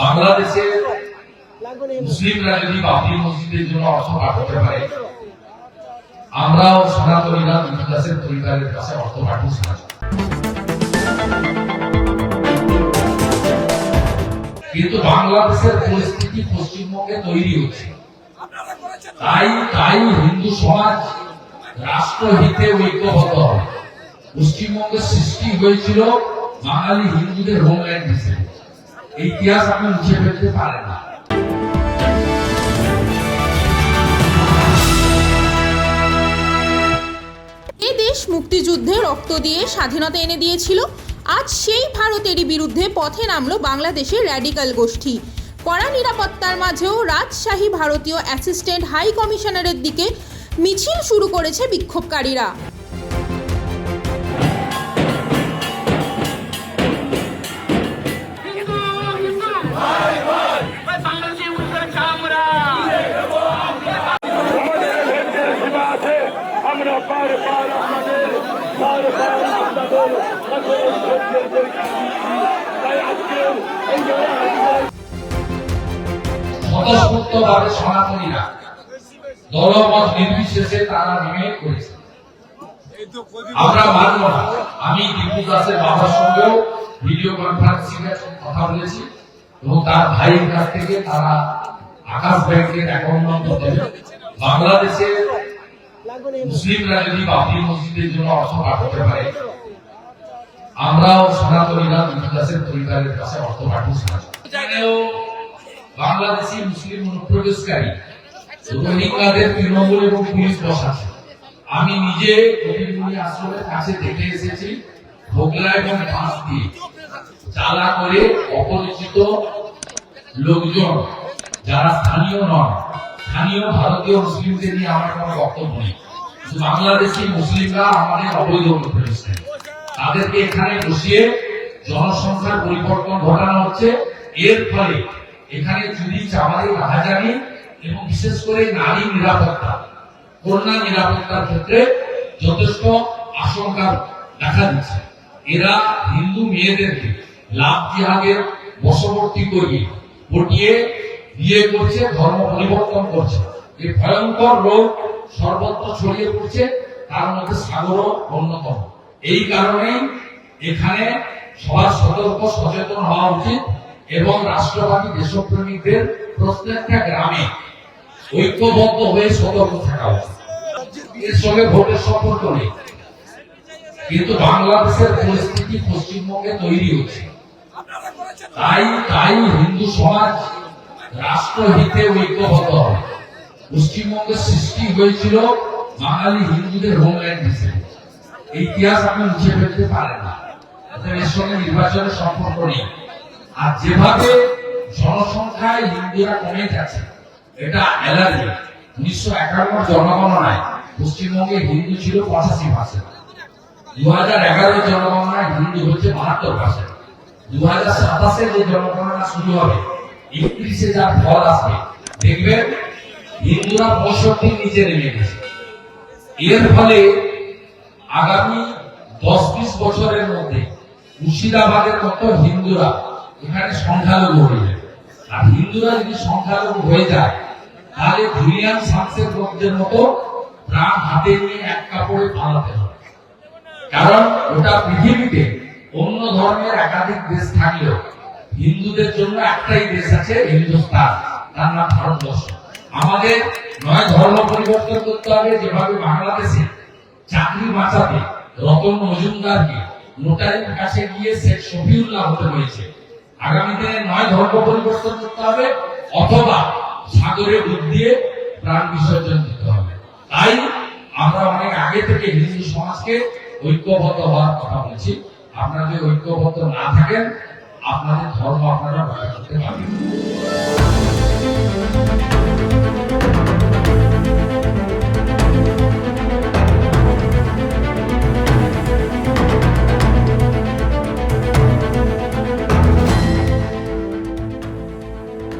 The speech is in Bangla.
বাংলাদেশে মুসলিমরা যদি মসজিদের জন্য অর্থ পাঠাতে পারে। আমরাও সনাতনীরা পরিবারের কাছে অর্থ পাঠিয়ে সাহায্য কিন্তু বাংলাদেশের পরিস্থিতি পশ্চিমবঙ্গে তৈরি হচ্ছে। তাই তাই হিন্দু সমাজ রাষ্ট্রহিতে ঐক্যবদ্ধ হবে। পশ্চিমবঙ্গের সৃষ্টি হয়েছিল বাঙালি হিন্দুদের হোমল্যান্ড হিসেবে। এই ইতিহাস আপনি মুছে ফেলতে পারেন না। দেশ মুক্তিযুদ্ধে রক্ত দিয়ে স্বাধীনতা এনে দিয়েছিল। আজ সেই ভারতেরই বিরুদ্ধে পথে নামলো বাংলাদেশের র্যাডিক্যাল গোষ্ঠী। কড়া নিরাপত্তার মাঝেও রাজশাহী ভারতীয় অ্যাসিস্ট্যান্ট হাই কমিশনারের দিকে মিছিল শুরু করেছে বিক্ষোভকারীরা। পার আমাদের পার আপনাদের তাই আজকের এই লড়াই স্বতঃস্ফূর্তভাবে সনাতনীরা দলমত নির্বিশেষে তারা নেমে করেছে। আমরা মানব না। আমি দীপু দাসের বাবার সঙ্গেও ভিডিও কনফারেন্সিং কথা বলেছি এবং তার ভাইয়ের কাছ থেকে তারা আকাশ ব্যাংকের অ্যাকাউন্ট নম্বর দেবে। বাংলাদেশে মুসলিমরা যদি বাবরি মসজিদের জন্য অর্থ পাঠাতে পারে। আমরাও সনাতনীরা পরিবারের কাছে অর্থ পাঠিয়ে সাহায্য এখানেও বাংলাদেশি মুসলিম অনুপ্রবেশকারী রোহিঙ্গাদের তৃণমূল এবং পুলিশ বসাচ্ছে। আমি নিজে আশ্রমের কাছে দেখে এসেছি, ভোগলা এবং দিয়ে। চালা করে অপরিচিত লোকজন, যারা স্থানীয় নন স্থানীয় ভারতীয় মুসলিমদের নিয়ে আমার কোনো বক্তব্য নেই। বাংলাদেশি মুসলিমরা আমাদের অবৈধ অনুপ্রবেশকারী তাদেরকে এখানে বসিয়ে জনসংখ্যার পরিবর্তন ঘটানো হচ্ছে। এর ফলে এখানে চুরি, চামারি রাহাজানি এবং বিশেষ করে নারী নিরাপত্তা, কন্যা নিরাপত্তার ক্ষেত্রে যথেষ্ট আশঙ্কা দেখা দিচ্ছে। এরা হিন্দু মেয়েদেরকে লাভ জিহাদের বশবর্তী করিয়ে পটিয়ে বিয়ে করছে, ধর্ম পরিবর্তন করছে। এই ভয়ঙ্কর রোগ সর্বত্র ছড়িয়ে পড়ছে, তার মধ্যে সাগরও অন্যতম। এই কারণেই এখানে সবার সতর্ক, সচেতন হওয়া উচিত এবং রাষ্ট্রবাদী দেশপ্রেমিকদের প্রত্যেকটা গ্রামে ঐক্যবদ্ধ হয়ে সতর্ক থাকা উচিত। এর সঙ্গে ভোটের সম্পর্ক নেই। কিন্তু বাংলাদেশের পরিস্থিতি পশ্চিমবঙ্গে তৈরি হচ্ছে। তাই তাই হিন্দু সমাজ রাষ্ট্রহিতে ঐক্যবদ্ধ। হবে পশ্চিমবঙ্গের সৃষ্টি হয়েছিল বাঙালি হিন্দুদের হোমল্যান্ড হিসেবে। ইতিহাস আপনি মুছে ফেলতে পারেন না। এর সঙ্গে নির্বাচনের সম্পর্ক নেই। আর যেভাবে জনসংখ্যায় হিন্দুরা কমে যাচ্ছে এটা অ্যালার্জি উনিশশো একান্ন জনগণনায় পশ্চিমবঙ্গে হিন্দু ছিল পঁচাশি পার্সেন্ট দু হাজার এগারো জনগণনায় হিন্দু হচ্ছে বাহাত্তর পার্সেন্ট দু হাজার সাতাশে যে জনগণনা শুরু হবে একত্রিশে যার ফল আসবে দেখবেন হিন্দুরা পঁয়ষট্টি নিচে নেমে গেছে। এর ফলে আগামী দশ বিশ বছরের মধ্যে মুর্শিদাবাদের মতো হিন্দুরা এখানে সংখ্যালঘু হয়ে যাবে। আর হিন্দুরা যদি সংখ্যালঘু হয়ে যায়, তাহলে জুলিয়ান সামসের লোকদের মতো প্রাণ হাতে নিয়ে এক কাপড়ে পালাতে হবে। কারণ ওটা পৃথিবীতে অন্য ধর্মের একাধিক দেশ থাকলেও হিন্দুদের জন্য একটাই দেশ আছে হিন্দুস্তান। তার নাম ভারতবর্ষ। আমাদের নয় ধর্ম পরিবর্তন করতে হবে, যেভাবে বাংলাদেশে চাকরি বাঁচাতে রতন মজুমদারকে নোটারির কাছে গিয়ে শেখ শফিউল্লাহ হতে হয়েছে। আগামী দিনে নয় ধর্ম পরিবর্তন করতে হবে, অথবা সাগরে ডুব দিয়ে প্রাণ বিসর্জন দিতে হবে। তাই আমরা অনেক আগে থেকে হিন্দু সমাজকে ঐক্যবদ্ধ হওয়ার কথা বলছি। আপনারা যদি ঐক্যবদ্ধ না থাকেন আপনাদের ধর্ম আপনারা রক্ষা করতে পারবেন।